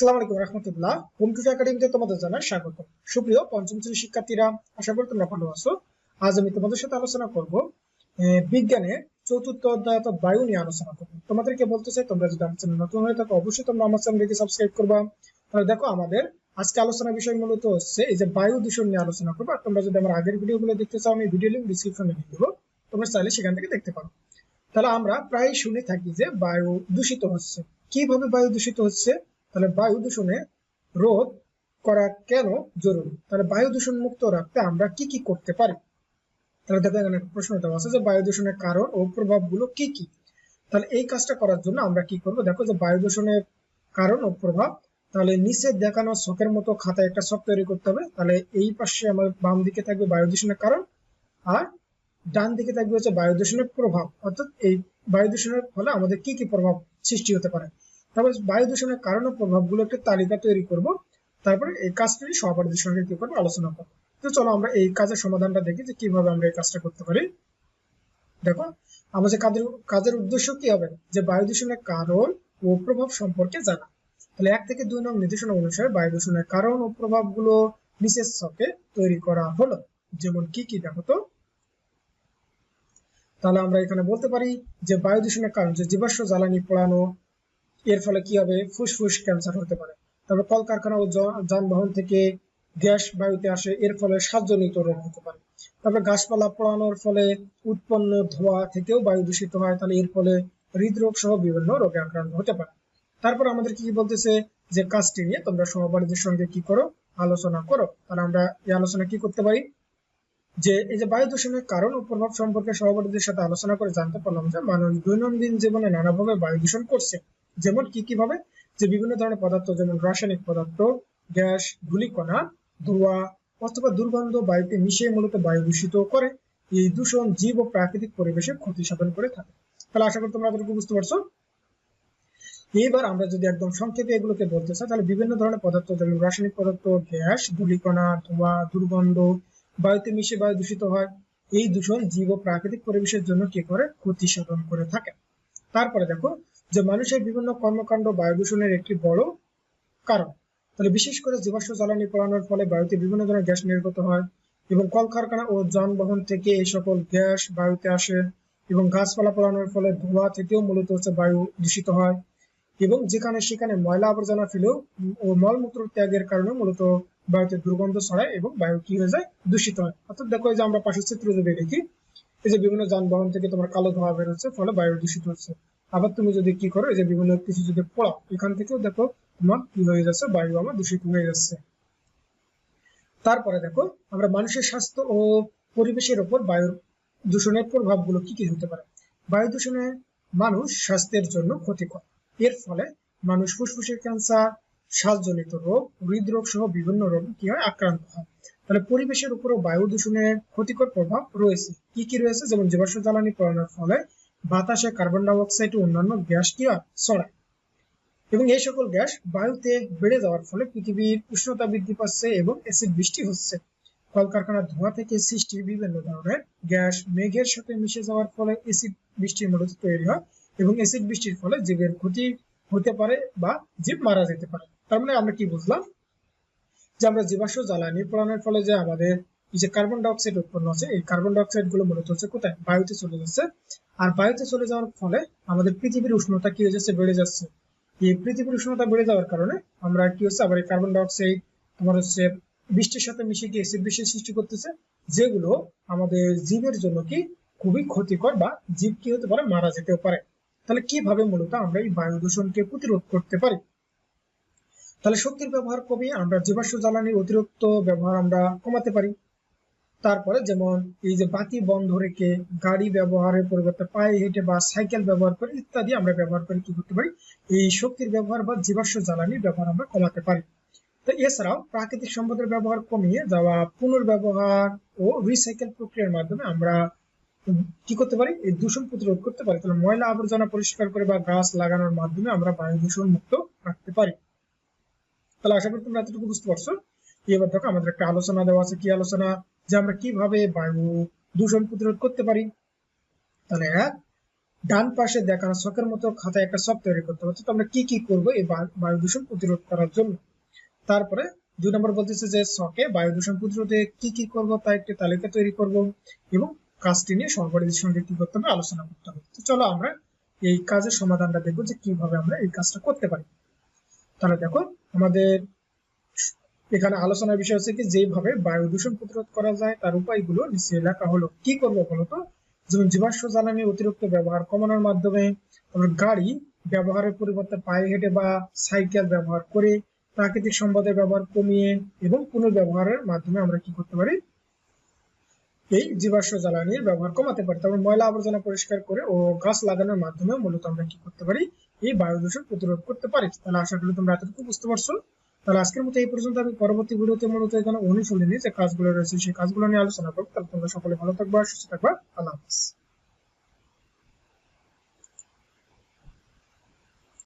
আসসালামু আলাইকুম রহমতুল্লাহ। হোম একাডেমিতে তোমাদের জানাই স্বাগত। সুপ্রিয় পঞ্চম শ্রেণির শিক্ষার্থীরা আশা করি তোমরা ভালো আছো। আজ আমি তোমাদের সাথে আলোচনা করব আহ, বিজ্ঞানের চতুর্থ বায়ু নিয়ে আলোচনা তোমাদেরকে বলতে চাই তোমরা যদি আমার চ্যানেল নতুন হয়ে থাকো অবশ্যই তোমরা আমার চ্যানেলকে সাবস্ক্রাইব করবা। তাহলে দেখো আমাদের আজকে আলোচনা বিষয় মূলত হচ্ছে এই যে বায়ু দূষণ নিয়ে আলোচনা করব। আর তোমরা যদি আমার আগের ভিডিওগুলো দেখতে চাও আমি ভিডিও লিঙ্ক ডিসক্রিপশনে লিখে দেবো। তোমরা চাইলে সেখান থেকে দেখতে পারো। তাহলে আমরা প্রায় শুনে থাকি যে বায়ু দূষিত হচ্ছে। কীভাবে বায়ু দূষিত হচ্ছে? তাহলে বায়ু দূষণে রোধ করা কেন জরুরি? তাহলে বায়ু দূষণ মুক্ত রাখতে আমরা কি কি করতে পারি? তাহলে দেখো এখানে প্রশ্ন দেওয়া আছে যে বায়ু দূষণের কারণ ও প্রভাবগুলো কি কি? তাহলে এই কাজটা করার জন্য আমরা কি করব? দেখো যে বায়ু দূষণের কারণ ও প্রভাব, তাহলে নিচে দেখানো শখের মতো খাতায় একটা শখ তৈরি করতে হবে। তাহলে এই পাশে আমার বাম দিকে থাকবে বায়ু দূষণের কারণ আর ডান দিকে থাকবে হচ্ছে বায়ু দূষণের প্রভাব। অর্থাৎ এই বায়ু দূষণের ফলে আমাদের কি কি প্রভাব সৃষ্টি হতে পারে? তারপর বায়ু দূষণের কারণ ও প্রভাবগুলো একটা তালিকা তৈরি করব। তারপরে এই কাজটি সহপাঠীদের সঙ্গে কি করব আলোচনা করব। তো চলো আমরা এই কাজের সমাধানটা দেখি যে কীভাবে আমরা এই কাজটা করতে পারি। দেখো, আমাদের কাজের কাজের উদ্দেশ্য কি হবে? যে বায়ু দূষণের কারণ ও প্রভাব সম্পর্কে জানা। তাহলে এক থেকে দুই নং নির্দেশনা অনুসারে বায়ু দূষণের কারণ ও প্রভাবগুলো নিচের ছকে তৈরি করা হলো। যেমন কি কি দেখো তো। তাহলে আমরা এখানে বলতে পারি যে বায়ু দূষণের কারণ, যে জীবাশ্ম, জ্বালানি, পোড়ানো এর ফলে কি হবে? ফুসফুস ক্যান্সার হতে পারে। তারপর কলকারখানা ও যানবাহন থেকে গ্যাস বায়ুতে আসে, এর ফলে শ্বাসজনিত রোগ হতে পারে। তারপর গাছপালা পোড়ানোর ফলে উৎপন্ন ধোঁয়া থেকেও বায়ু দূষিত হয়, তাহলে এর ফলে হৃদরোগ সহ বিভিন্ন রোগে আক্রান্ত হতে পারে। তারপর আমাদের কি বলতেছে যে কাজটি নিয়ে তোমরা সহপাঠীদের সঙ্গে কি করো? আলোচনা করো। তাহলে আমরা এই আলোচনা কি করতে পারি? যে এই যে বায়ু দূষণের কারণ ও প্রভাব সম্পর্কে সহপাঠীদের সাথে আলোচনা করে জানতে পারলাম যে মানুষ দৈনন্দিন জীবনে নানাভাবে বায়ু দূষণ করছে। যেমন কি কীভাবে যে বিভিন্ন ধরনের পদার্থ, যেমন রাসায়নিক পদার্থ, গ্যাস, ধূলিকণা, ধোঁয়া অথবা দুর্গন্ধ বায়ুতে মিশিয়ে মূলত বায়ু দূষিত করে। এই দূষণ জীব ও প্রাকৃতিক পরিবেশে ক্ষতি সাধন করে থাকে। তাহলে আশা করি তোমরা এতটুকু বুঝতে পারছ? এবার আমরা যদি একদম সংক্ষেপে এগুলোকে বলতে চাই, তাহলে বিভিন্ন ধরনের পদার্থ, যেমন রাসায়নিক পদার্থ, গ্যাস, ধূলিকণা, ধোঁয়া, দুর্গন্ধ বায়ুতে মিশে বায়ু দূষিত হয়। এই দূষণ জীব ও প্রাকৃতিক পরিবেশের জন্য কি করে? ক্ষতি সাধন করে থাকে। তারপরে দেখো যে মানুষের বিভিন্ন কর্মকাণ্ড বায়ু দূষণের একটি বড় কারণ। তাহলে বিশেষ করে জীবাশ্ম জ্বালানি পোড়ানোর ফলে বায়ুতে বিভিন্ন ধরনের গ্যাস নির্গত হয় এবং কলকারখানা ও যানবাহন থেকে এই সকল গ্যাস বায়ুতে আসে এবং গাছপালা পোড়ানোর ফলে ধোঁয়া থেকেও মূলত হচ্ছে বায়ু দূষিত হয় এবং যেখানে সেখানে ময়লা আবর্জনা ফেলেও ও মলমূত্র ত্যাগের কারণে মূলত বায়ুতে দুর্গন্ধ ছড়ায় এবং বায়ু কি হয়ে যায়? দূষিত হয়। অর্থাৎ দেখো যে আমরা পাশের চিত্র যদি দেখি, এই যে বিভিন্ন যানবাহন থেকে তোমার কালো ধোঁয়া বের হচ্ছে, ফলে বায়ু দূষিত হচ্ছে। আবার তুমি যদি কি করো যে বিভিন্ন কিছু যদি পোড়াও, এখান থেকেও দেখো তোমার কি হয়ে যাচ্ছে, বায়ু আমার দূষিত হয়ে যাচ্ছে। তারপরে দেখো, আমরা মানুষের স্বাস্থ্য ও পরিবেশের উপর বায়ুর দূষণের প্রভাবগুলো কি কি হতে পারে? বায়ু দূষণে মানুষ স্বাস্থ্যের জন্য ক্ষতিকর। এর ফলে মানুষ ফুসফুসের ক্যান্সার শ্বাসজনিত রোগ, হৃদরোগ সহ বিভিন্ন রোগ কি হয়, আক্রান্ত হয়। তাহলে পরিবেশের উপরও বায়ু দূষণের ক্ষতিকর প্রভাব রয়েছে। কি কি রয়েছে? যেমন জীবাশ্ম জ্বালানি পোড়ানোর ফলে বাতাসে কার্বন ডাই অক্সাইড ও অন্যান্য গ্যাস কি হয় ছড়ায়। এবং এই সকল গ্যাস বায়ুতে বেড়ে যাওয়ার ফলে পৃথিবীর উষ্ণতা বৃদ্ধি পাচ্ছে এবং অ্যাসিড বৃষ্টি হচ্ছে। কলকারখানার ধোঁয়া থেকে সৃষ্টি বিভিন্ন ধরনের গ্যাস মেঘের সাথে মিশে যাওয়ার ফলে অ্যাসিড বৃষ্টির মূলত তৈরি হয় এবং অ্যাসিড বৃষ্টির ফলে জীবের ক্ষতি হতে পারে বা জীব মারা যেতে পারে। তার মানে আমরা কি বুঝলাম? যে আমরা জীবাশ্ম জ্বালানি পোড়ানোর ফলে যে আমাদের যে কার্বন ডাইঅক্সাইড উৎপন্ন হচ্ছে, এই কার্বন ডাইঅক্সাইডগুলো মূলত হচ্ছে কোথায়? বায়ুতে চলে যাচ্ছে। আর বায়ুতে চলে যাওয়ার ফলে আমাদের পৃথিবীর উষ্ণতা কি হয়ে যাচ্ছে? বেড়ে যাচ্ছে। এই পৃথিবীর উষ্ণতা বেড়ে যাওয়ার কারণে আমরা কি হচ্ছে? আবার কার্বন ডাইঅক্সাইড, তোমার হচ্ছে বৃষ্টির সাথে মিশে গিয়ে অ্যাসিড বৃষ্টির সৃষ্টি করতেছে, যেগুলো আমাদের জীবের জন্য কি খুবই ক্ষতিকর বা জীব কি হতে পারে, মারা যেতেও পারে। তাহলে কীভাবে মূলত আমরা এই বায়ু দূষণকে প্রতিরোধ করতে পারি? তাহলে শক্তির ব্যবহার কমিয়ে আমরা জীবাশ্ম জ্বালানির অতিরিক্ত ব্যবহার আমরা কমাতে পারি। তারপরে যেমন এই যে বাতি বন্ধ রেখে গাড়ি ব্যবহারের পরিবর্তে পায়ে হেঁটে বা সাইকেল ব্যবহার করে ইত্যাদি আমরা ব্যবহার করে কি করতে পারি? এই শক্তির ব্যবহার বা জীবাশ্ম জ্বালানির ব্যবহার আমরা কমাতে পারি। তো এছাড়াও প্রাকৃতিক সম্পদের ব্যবহার কমিয়ে যাওয়া পুনর্ব্যবহার ও রিসাইকেল প্রক্রিয়ার মাধ্যমে আমরা কি করতে পারি? এই দূষণ প্রতিরোধ করতে পারি। তাহলে ময়লা আবর্জনা পরিষ্কার করে বা গাছ লাগানোর মাধ্যমে আমরা বায়ু দূষণ মুক্ত রাখতে পারি। তাহলে আশা করি তোমরা এতটুকু বুঝতে পারছ। এবার দেখো, আমাদের একটা আলোচনা দেওয়া আছে। কি আলোচনা? যে আমরা কীভাবে বায়ু দূষণ প্রতিরোধ করতে পারি? তাহলে এক ডান পাশে দেখানো শখের মতো খাতায় একটা শখ তৈরি করতে হবে। তো আমরা কি কি করব এই বায়ু দূষণ প্রতিরোধ করার জন্য? তারপরে দুই নম্বর বলতেছে যে শখে বায়ু দূষণ প্রতিরোধে কি কি করব তা একটি তালিকা তৈরি করব এবং কাজটি নিয়ে সহপাঠীদের সঙ্গে কি করতে হবে, আলোচনা করতে হবে। তো চলো আমরা এই কাজের সমাধানটা দেখব যে কীভাবে আমরা এই কাজটা করতে পারি। তাহলে দেখো, আমাদের এখানে আলোচনার বিষয় হচ্ছে কি, যেভাবে বায়ু দূষণ প্রতিরোধ করা যায়, তার উপায়গুলো নিচে লেখা হলো। কি করব বলতো যেমন জীবাশ্ম জ্বালানি অতিরিক্ত ব্যবহার কমানোর মাধ্যমে আমরা গাড়ি ব্যবহারের পরিবর্তে পায়ে হেঁটে বা সাইকেল ব্যবহার করে প্রাকৃতিক সম্পদের ব্যবহার কমিয়ে এবং পুনর্ব্যবহারের মাধ্যমে আমরা কি করতে পারি? এই জীবাশ্ম জ্বালানির ব্যবহার কমাতে পারি। তারপর ময়লা আবর্জনা পরিষ্কার করে ও গাছ লাগানোর মাধ্যমে মূলত আমরা কি করতে পারি? এই বায়ু দূষণ প্রতিরোধ করতে পারি। তাহলে আশা করি তোমরা এতটুকু বুঝতে পারছ। তাহলে আজকের মতো এই পর্যন্ত আমি পরবর্তী ভিডিওতে মূলত এখানে অনুশীলনী যে কাজগুলো রয়েছে, সেই কাজগুলো নিয়ে আলোচনা করব। তাহলে তোমরা সকলে ভালো থাকবা, সুস্থ থাকবা। আল্লাহ হাফিজ।